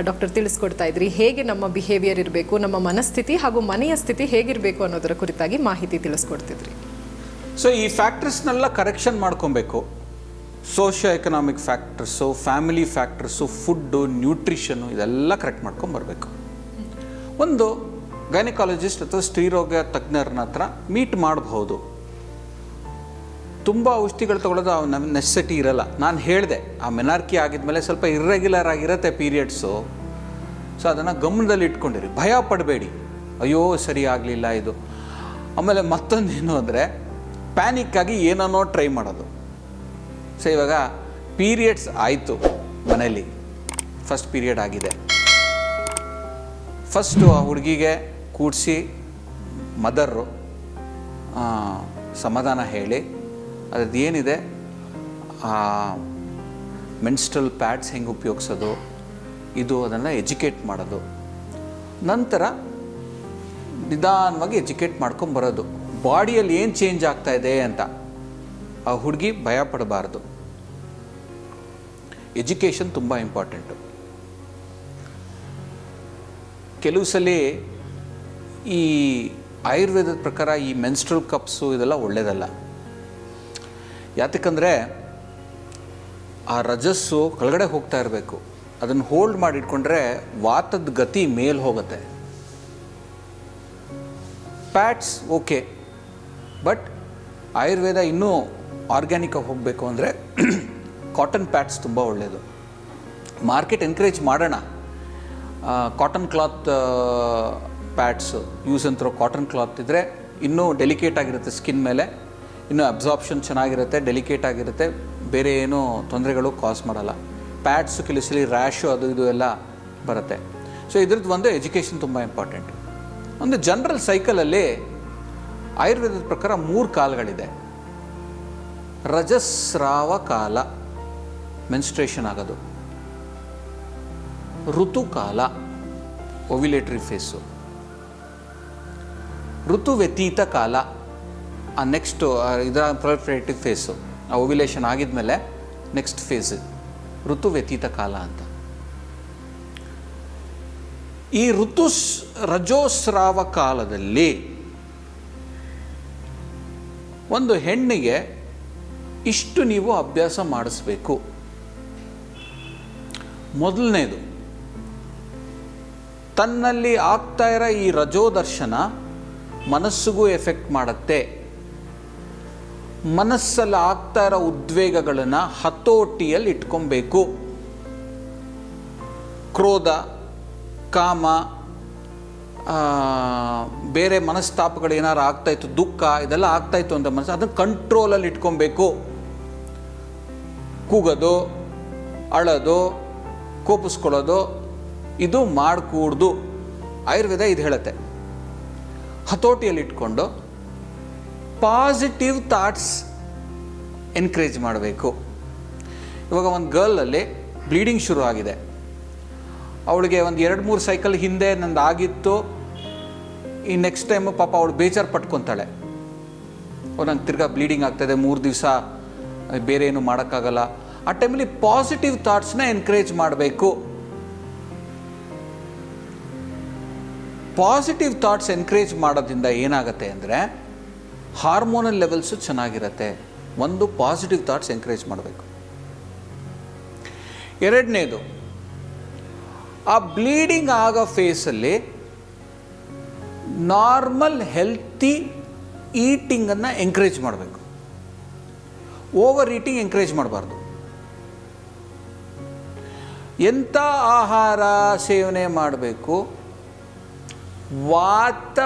Doctor ತಿಳಿಸ್ಕೊಡ್ತಾ ಇದ್ರಿ. ಹೇಗೆ ನಮ್ಮ ಬಿಹೇವಿಯರ್ ಇರಬೇಕು, ನಮ್ಮ ಮನಸ್ಥಿತಿ ಹಾಗೂ ಮನೆಯ ಸ್ಥಿತಿ ಹೇಗಿರಬೇಕು ಅನ್ನೋದರ ಕುರಿತಾಗಿ ಮಾಹಿತಿ ತಿಳಿಸ್ಕೊಡ್ತಿದ್ರಿ. ಸೊ ಈ ಫ್ಯಾಕ್ಟರ್ಸ್ನೆಲ್ಲ ಕರೆಕ್ಷನ್ ಮಾಡ್ಕೊಬೇಕು. Socio economic factors family factors food nutrition ಇದೆಲ್ಲ ಕರೆಕ್ಟ್ ಮಾಡ್ಕೊಂಬರ್ಬೇಕು ಒಂದು ಗೈನಕಾಲಜಿಸ್ಟ್ ಅಥವಾ ಸ್ತ್ರೀರೋಗ ತಜ್ಞರನ್ನ ಹತ್ರ ಮೀಟ್ ಮಾಡಬಹುದು. ತುಂಬ ಔಷಧಿಗಳು ತಗೊಳ್ಳೋದು ನಮ್ಮ ನೆಸೆಸಿಟಿ ಇರಲ್ಲ. ನಾನು ಹೇಳಿದೆ, ಆ ಮೆನಾರ್ಕಿ ಆಗಿದ್ಮೇಲೆ ಸ್ವಲ್ಪ ಇರ್ರೆಗ್ಯುಲರ್ ಆಗಿರುತ್ತೆ ಪೀರಿಯಡ್ಸು ಸೊ ಅದನ್ನು ಗಮನದಲ್ಲಿ ಇಟ್ಕೊಂಡಿರಿ. ಭಯ ಪಡಬೇಡಿ. ಅಯ್ಯೋ, ಸರಿ ಆಗಲಿಲ್ಲ ಇದು. ಆಮೇಲೆ ಮತ್ತೊಂದೇನು ಅಂದರೆ ಪ್ಯಾನಿಕ್ಕಾಗಿ ಏನನ್ನೋ ಟ್ರೈ ಮಾಡೋದು. ಸೊ ಇವಾಗ ಪೀರಿಯಡ್ಸ್ ಆಯಿತು ಮನೇಲಿ ಫಸ್ಟ್ ಪೀರಿಯಡ್ ಆಗಿದೆ. ಫಸ್ಟು ಆ ಹುಡುಗಿಗೆ ಕೂಡಿಸಿ ಮದರ್ರು ಸಮಾಧಾನ ಹೇಳಿ. ಅದ್ರದ್ದು ಏನಿದೆ? ಮೆನ್ಸ್ಟ್ರಲ್ ಪ್ಯಾಡ್ಸ್ ಹೆಂಗೆ ಉಪಯೋಗಿಸೋದು? ಇದು ಅದನ್ನು ಎಜುಕೇಟ್ ಮಾಡೋದು. ನಂತರ ನಿಧಾನವಾಗಿ ಎಜುಕೇಟ್ ಮಾಡ್ಕೊಂಬರೋದು ಬಾಡಿಯಲ್ಲಿ ಏನು ಚೇಂಜ್ ಆಗ್ತಾ ಇದೆ ಅಂತ ಆ ಹುಡುಗಿ ಭಯ ಪಡಬಾರ್ದು. ಎಜುಕೇಷನ್ ತುಂಬ ಇಂಪಾರ್ಟೆಂಟು. ಕೆಲವು ಸಲ ಈ ಆಯುರ್ವೇದದ ಪ್ರಕಾರ ಈ ಮೆನ್ಸ್ಟ್ರಲ್ ಕಪ್ಸು ಇದೆಲ್ಲ ಒಳ್ಳೆಯದಲ್ಲ ಯಾತಕ್ಕಂದರೆ ಆ ರಜಸ್ಸು ಕೆಳಗಡೆ ಹೋಗ್ತಾ ಇರಬೇಕು. ಅದನ್ನು ಹೋಲ್ಡ್ ಮಾಡಿಟ್ಕೊಂಡ್ರೆ ವಾತದ ಗತಿ ಮೇಲೆ ಹೋಗುತ್ತೆ. ಪ್ಯಾಟ್ಸ್ ಓಕೆ ಬಟ್ ಆಯುರ್ವೇದ ಇನ್ನೂ ಆರ್ಗ್ಯಾನಿಕಾಗಿ ಹೋಗಬೇಕು ಅಂದರೆ ಕಾಟನ್ ಪ್ಯಾಟ್ಸ್ ತುಂಬ ಒಳ್ಳೆಯದು ಮಾರ್ಕೆಟ್ ಎನ್ಕರೇಜ್ ಮಾಡೋಣ. ಕಾಟನ್ ಕ್ಲಾತ್ ಪ್ಯಾಡ್ಸ್ ಯೂಸ್ ಅಂತಿರೋ ಕಾಟನ್ ಕ್ಲಾತ್ ಇದ್ದರೆ ಇನ್ನೂ ಡೆಲಿಕೇಟ್ ಆಗಿರುತ್ತೆ ಸ್ಕಿನ್ ಮೇಲೆ. ಇನ್ನೂ ಅಬ್ಸಾರ್ಪ್ಷನ್ ಚೆನ್ನಾಗಿರುತ್ತೆ ಡೆಲಿಕೇಟ್ ಆಗಿರುತ್ತೆ. ಬೇರೆ ಏನೂ ತೊಂದರೆಗಳು ಕಾಸ್ ಮಾಡಲ್ಲ. ಪ್ಯಾಡ್ಸು, ಕೆಲಸಲಿ, ರ್ಯಾಶು, ಅದು ಇದು ಎಲ್ಲ ಬರುತ್ತೆ. ಸೊ ಇದ್ರದ್ದು ಒಂದು ಎಜುಕೇಷನ್ ತುಂಬ ಇಂಪಾರ್ಟೆಂಟ್. ಒಂದು ಜನರಲ್ ಸೈಕಲಲ್ಲಿ ಆಯುರ್ವೇದದ ಪ್ರಕಾರ ಮೂರು ಕಾಲಗಳಿದೆ. ರಜಸ್ರಾವ ಕಾಲ ಮೆನ್ಸ್ಟ್ರೇಷನ್ ಆಗೋದು. ಋತುಕಾಲ ಒವಿಲೇಟ್ರಿ ಫೇಸು ಋತು ವ್ಯತೀತ, ಕಾಲ, ಆ ನೆಕ್ಸ್ಟು ಇದರ ಪ್ರೊಲಿಫರೇಟಿವ್ ಫೇಸು ಆ ಒವಿಲೇಷನ್ ಆಗಿದ್ಮೇಲೆ ನೆಕ್ಸ್ಟ್ ಫೇಸ್ ಋತು ವ್ಯತೀತ ಕಾಲ ಅಂತ. ಈ ಋತು ರಜೋಸ್ರಾವ ಕಾಲದಲ್ಲಿ ಒಂದು ಹೆಣ್ಣಿಗೆ ಇಷ್ಟು ನೀವು ಅಭ್ಯಾಸ ಮಾಡಿಸ್ಬೇಕು. ಮೊದಲನೇದು, ತನ್ನಲ್ಲಿ ಆಗ್ತಾ ಇರೋ ಈ ರಜೋದರ್ಶನ ಮನಸ್ಸಿಗೂ ಎಫೆಕ್ಟ್ ಮಾಡುತ್ತೆ. ಮನಸ್ಸಲ್ಲಿ ಆಗ್ತಾ ಇರೋ ಉದ್ವೇಗಗಳನ್ನು ಹತೋಟಿಯಲ್ಲಿ ಇಟ್ಕೊಬೇಕು. ಕ್ರೋಧ, ಕಾಮ ಬೇರೆ ಮನಸ್ತಾಪಗಳು ಏನಾರು ಆಗ್ತಾಯಿತ್ತು ದುಃಖ, ಇದೆಲ್ಲ ಆಗ್ತಾಯಿತ್ತು ಅಂತ ಮನಸ್ಸು, ಅದನ್ನು ಕಂಟ್ರೋಲಲ್ಲಿ ಇಟ್ಕೊಬೇಕು. ಕೂಗೋದು, ಅಳೋದು, ಕೋಪಿಸ್ಕೊಳ್ಳೋದು, ಇದು ಮಾಡಕೂಡ್ದು. ಆಯುರ್ವೇದ ಇದು ಹೇಳುತ್ತೆ. ಹತೋಟಿಯಲ್ಲಿ ಇಟ್ಕೊಂಡು ಪಾಸಿಟಿವ್ ಥಾಟ್ಸ್ ಎನ್ಕರೇಜ್ ಮಾಡಬೇಕು. ಇವಾಗ ಒಂದು ಗರ್ಲಲ್ಲಿ ಬ್ಲೀಡಿಂಗ್ ಶುರು ಆಗಿದೆ. ಅವಳಿಗೆ ಒಂದು ಎರಡು ಮೂರು ಸೈಕಲ್ ಹಿಂದೆ ನಂದು ಆಗಿತ್ತು. ಈ ನೆಕ್ಸ್ಟ್ ಟೈಮು ಪಾಪ ಅವಳು ಬೇಜಾರು ಪಟ್ಕೊತಾಳೆ. ನಂಗೆ ತಿರ್ಗಾ ಬ್ಲೀಡಿಂಗ್ ಆಗ್ತಾಯಿದೆ ಮೂರು ದಿವಸ ಬೇರೆ ಏನು ಮಾಡೋಕ್ಕಾಗಲ್ಲ. ಆ ಟೈಮಲ್ಲಿ ಪಾಸಿಟಿವ್ ಥಾಟ್ಸ್ನ ಎನ್ಕರೇಜ್ ಮಾಡಬೇಕು. ಪಾಸಿಟಿವ್ ಥಾಟ್ಸ್ ಎನ್ಕರೇಜ್ ಮಾಡೋದ್ರಿಂದ ಏನಾಗುತ್ತೆ ಅಂದರೆ ಹಾರ್ಮೋನಲ್ ಲೆವೆಲ್ಸು ಚೆನ್ನಾಗಿರುತ್ತೆ. ಒಂದು ಪಾಸಿಟಿವ್ ಥಾಟ್ಸ್ ಎನ್ಕರೇಜ್ ಮಾಡಬೇಕು. ಎರಡನೇದು, ಆ ಬ್ಲೀಡಿಂಗ್ ಆಗೋ ಫೇಸಲ್ಲಿ ನಾರ್ಮಲ್ ಹೆಲ್ತಿ ಈಟಿಂಗನ್ನು ಎಂಕರೇಜ್ ಮಾಡಬೇಕು. ಓವರ್ ಈಟಿಂಗ್ ಎಂಕರೇಜ್ ಮಾಡಬಾರ್ದು. ಎಂಥ ಆಹಾರ ಸೇವನೆ ಮಾಡಬೇಕು? ವಾತ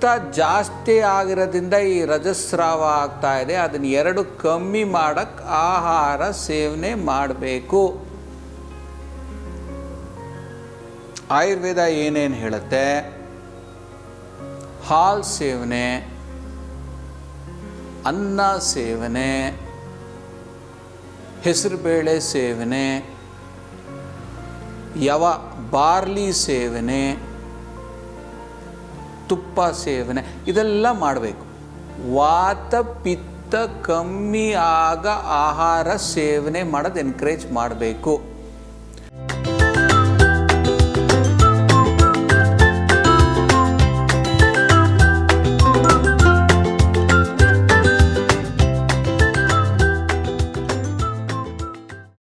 ಪಿತ್ತ ಜಾಸ್ತಿ ಆಗಿರೋದ್ರಿಂದ ಈ ರಜಸ್ರಾವ ಆಗ್ತಾ ಇದೆ. ಅದನ್ನು ಎರಡು ಕಮ್ಮಿ ಮಾಡಕ್ಕೆ ಆಹಾರ ಸೇವನೆ ಮಾಡಬೇಕು. ಆಯುರ್ವೇದ ಏನೇನು ಹೇಳುತ್ತೆ? ಹಾಲು ಸೇವನೆ, ಅನ್ನ ಸೇವನೆ, ಹೆಸರುಬೇಳೆ ಸೇವನೆ, ಯವ ಬಾರ್ಲಿ ಸೇವನೆ ತುಪ್ಪ ಸೇವನೆ ಇದೆಲ್ಲ ಮಾಡಬೇಕು. ವಾತ ಪಿತ್ತ ಕಮ್ಮಿ ಆಗ ಆಹಾರ ಸೇವನೆ ಮಾಡೋದು ಎನ್ಕರೇಜ್ ಮಾಡಬೇಕು.